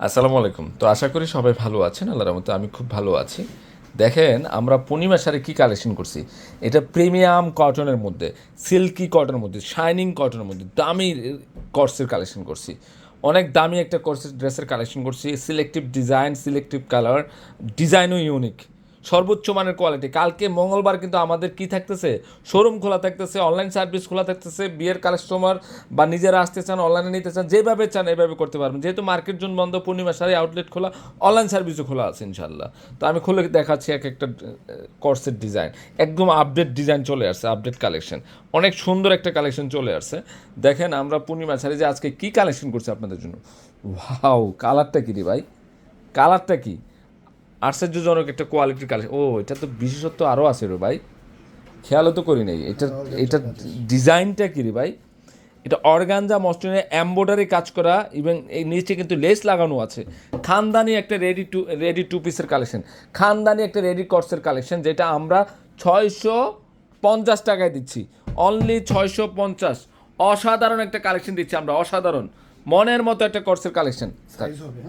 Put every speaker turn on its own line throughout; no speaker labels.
আসসালামু আলাইকুম। তো আশা করি সবাই ভালো আছেন, আল্লাহর রহমতে আমি খুব ভালো আছি। দেখেন, আমরা পূর্ণিমা সারে কী কালেকশন করছি? এটা প্রিমিয়াম কটনের মধ্যে, সিল্কি কটনের মধ্যে, শাইনিং কটনের মধ্যে, দামি কর্সের কালেকশন করছি। অনেক দামি একটা কর্সের, ড্রেসের কালেকশন করছি। সিলেক্টিভ ডিজাইন, সিলেক্টিভ কালার, ডিজাইনও ইউনিক সর্বোচ্চ মানের কোয়ালিটি কালকে মঙ্গলবার কিন্তু আমাদের কি থাকতেছে? শোরুম খোলা থাকতেছে অনলাইন সার্ভিস খোলা থাকতেছে, বিয়ের কাস্টমার বা নিজেরা আসতে চান অনলাইনে নিতে চান, যেভাবে চান এভাবে করতে পারবেন। যেহেতু মার্কেট জোন বন্ধ, পূর্ণিমা সারি আউটলেট খোলা অনলাইন সার্ভিসও খোলা আছে ইনশাল্লাহ তো আমি খুলে দেখাচ্ছি এক একটা কোর্সের ডিজাইন একদম আপডেট ডিজাইন চলে আসছে আপডেট কালেকশন অনেক সুন্দর একটা কালেকশন চলে আসছে। দেখেন আমরা পূর্ণিমা সারি যে আজকে কি কালেকশন করছি আপনাদের জন্য? ওয়াও কালারটা কি রে ভাই? কালারটা কি? আশ্চর্যজনক একটা কোয়ালিটির কালেকশন ও, এটা তো বিশেষত্ব আরও আছে রে ভাই। খেয়ালও তো করি নাই। এটা এটা ডিজাইনটা কি রে ভাই? এটা অর্গানজা মসলিনে এম্বয়ডারি কাজ করা ইভেন এই নিচে কিন্তু লেস লাগানো আছে। খানদানি একটা রেডি টু রেডি টু পিসের কালেকশন খানদানি একটা রেডি কটসের কালেকশন যেটা আমরা ছয়শো পঞ্চাশ টাকায় দিচ্ছি। অনলি ছয়শো পঞ্চাশ। অসাধারণ একটা কালেকশন দিচ্ছি আমরা, অসাধারণ। মনের মতো একটা কোর্সের কালেকশন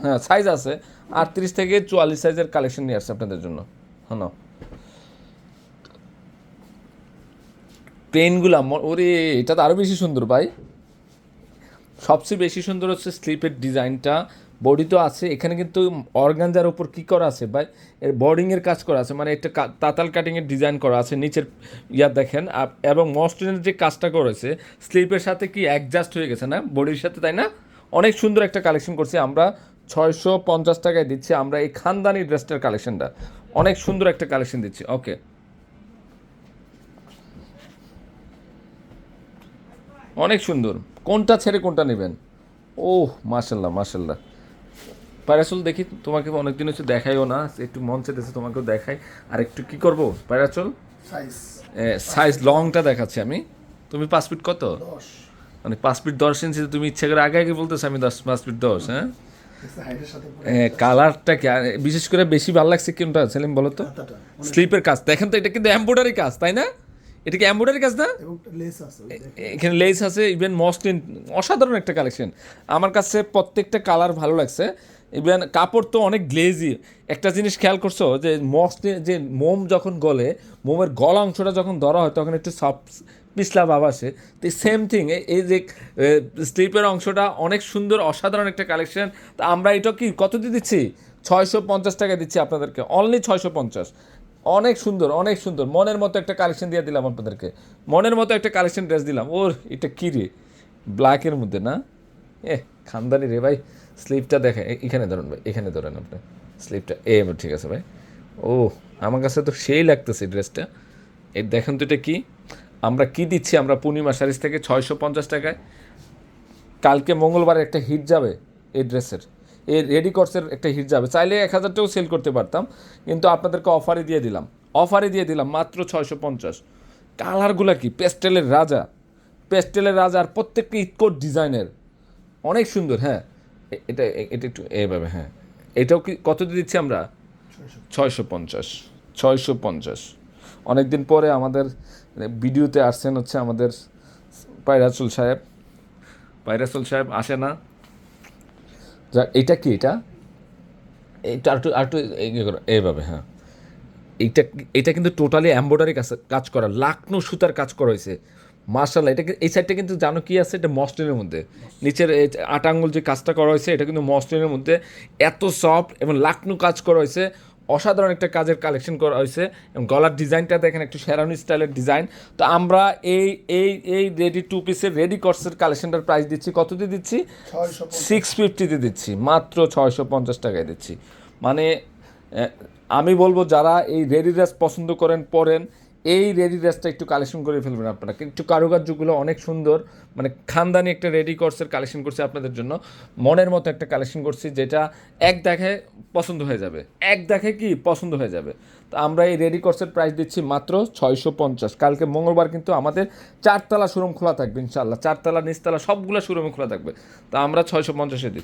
হ্যাঁ? সাইজ আছে। আটত্রিশ থেকে চুয়াল্লিশ সাইজের কালেকশন নিয়ে আসছে আপনাদের জন্য। হ্যাঁ পেনগুলা পেনগুলো ওরে এটা তো আরও বেশি সুন্দর ভাই। সবচেয়ে বেশি সুন্দর হচ্ছে স্লিপের ডিজাইনটা। বডি তো আছে, এখানে কিন্তু অর্গানজার ওপর কী করা আছে ভাই? এর বোর্ডিংয়ের কাজ করা আছে মানে একটা তাতাল কাটিংয়ের ডিজাইন করা আছে, নিচের ইয়া দেখেন এবং মস্টিনের যে কাজটা করেছে, স্লিপের সাথে কি অ্যাডজাস্ট হয়ে গেছে না? বডির সাথে, তাই না? অনেক সুন্দর একটা কালেকশন করছি আমরা। ছয়শো পঞ্চাশ টাকায় দিচ্ছি আমরা এই খানদানি ড্রেসটার কালেকশনটা অনেক সুন্দর একটা কালেকশন দিচ্ছি, ওকে। অনেক সুন্দর। কোনটা ছেড়ে কোনটা নেবেন? ওহ মাশাল্লাহ মাশাল্লাহ প্যারাসল দেখি তোমাকে অনেকদিন হচ্ছে দেখাইও না একটু মন চেতেছে তোমাকেও দেখাই। আর একটু কি করব? প্যারাসল
সাইজ
সাইজ লংটা দেখাচ্ছি আমি। তুমি পাঁচ ফিট কত? মানে পাঁচ ফিট দশ ইঞ্চি তুমি ইচ্ছে করে আগে আগে বলতেছো আমি দশ পাঁচ ফিট দশ হ্যাঁ? কালারটা কি? বিশেষ করে বেশি ভালো লাগছে কোনটা সেলিম বলো তো? স্লিপের কাজ। দেখেন তো এটা কিন্তু এম্ব্রয়ডারি কাজ তাই না? এটা কি এম্ব্রয়ডারি কাজ না?
আছে
এখানে লেস আছে ইভেন মসলিন অসাধারণ একটা কালেকশন আমার কাছে প্রত্যেকটা কালার ভালো লাগছে। ইভেন কাপড় তো অনেক গ্লেজি একটা জিনিস খেয়াল করছ যে মসলিন যে মোম যখন গলে মোমের গলা অংশটা যখন ধরা হয় তখন একটু সফট পিছলা ভাব আসে। তো সেম থিং এই যে স্লিপের অংশটা অনেক সুন্দর অসাধারণ একটা কালেকশন তো আমরা এটা কি কত দিয়ে দিচ্ছি? ছয়শো পঞ্চাশ টাকা দিচ্ছি আপনাদেরকে। অনলি ছয়শো পঞ্চাশ। অনেক সুন্দর অনেক সুন্দর। মনের মতো একটা কালেকশন দিয়ে দিলাম আপনাদেরকে। মনের মতো একটা কালেকশন ড্রেস দিলাম। ওর, এটা কী রে? ব্ল্যাকের মধ্যে না? এ খানদানি রে ভাই। স্লিপটা দেখে এ- এখানে ধরুন ভাই, এখানে ধরেন আপনি। স্লিপটা এ, ঠিক আছে ভাই। ও, আমার কাছে তো সেই লাগতেছে ড্রেসটা এই দেখেন তো এটা কী? আমরা কি দিচ্ছি? আমরা পূর্ণিমা শাড়িজ থেকে ছয়শো পঞ্চাশ টাকায়। কালকে মঙ্গলবার একটা হিট যাবে এই ড্রেসের এই রেডি কোর্সের একটা হিট যাবে। চাইলে এক হাজারটাও সেল করতে পারতাম, কিন্তু আপনাদেরকে অফারে দিয়ে দিলাম। অফারে দিয়ে দিলাম মাত্র ছয়শো পঞ্চাশ। কালারগুলো কি? পেস্টেলের রাজা। পেস্টেলের রাজা আর প্রত্যেকটা ইটকোট ডিজাইনের অনেক সুন্দর হ্যাঁ। এটা এটা একটু এভাবে হ্যাঁ। এটাও কি, কত দিচ্ছি আমরা?
ছয়শো।
পঞ্চাশ। ছয়শো পঞ্চাশ। অনেক দিন পরে আমাদের ভিডিওতে আসছেন হচ্ছে আমাদের পায়রাচুল সাহেব। পায়রাচুল সাহেব আসে না। এটা কি এটা? এটা আর একটু এভাবে এইভাবে হ্যাঁ। এইটা এটা কিন্তু টোটালি এম্ব্রয়ডারি কাজ কাজ করা, লাকনো সুতার কাজ করা হয়েছে। মার্শাল্লাহ এটা এই সাইডটা কিন্তু জানো কি আছে? এটা মসলিনের মধ্যে। নিচের আটাঙ্গুল যে কাজটা করা হয়েছে, এটা কিন্তু মসলিনের মধ্যে। এত সফট এবং লাকনো কাজ করা হয়েছে। অসাধারণ একটা কাজের কালেকশন করা হয়েছে এবং গলার ডিজাইনটা দেখেন একটু শেরানি স্টাইলের ডিজাইন। তো আমরা এই এই এই রেডি টু পিসের রেডি কটসের কালেকশনটার প্রাইস দিচ্ছি কত দিয়ে দিচ্ছি। সিক্স ফিফটিতে দিচ্ছি মাত্র ছয়শো পঞ্চাশ টাকায় দিচ্ছি। মানে আমি বলব যারা এই রেডি ড্রেস পছন্দ করেন পরেন এই রেডি ড্রেসটা একটু কালেকশন করে ফেলবেন আপনারা। একটু কারুকার্যগুলো অনেক সুন্দর মানে খানদানি একটা রেডি কোর্সের কালেকশন করছি আপনাদের জন্য। মনের মতো একটা কালেকশন করছি যেটা এক দেখে পছন্দ হয়ে যাবে। এক দেখে কি পছন্দ হয়ে যাবে। তো আমরা এই রেডি কোর্সের প্রাইস দিচ্ছি মাত্র ছয়শো পঞ্চাশ। কালকে মঙ্গলবার কিন্তু আমাদের চারতলা শোরুম খোলা থাকবে ইনশাল্লাহ চারতলা, নিচতলা সবগুলো শোরুমে খোলা থাকবে। তো আমরা ছয়শো পঞ্চাশে দিচ্ছি।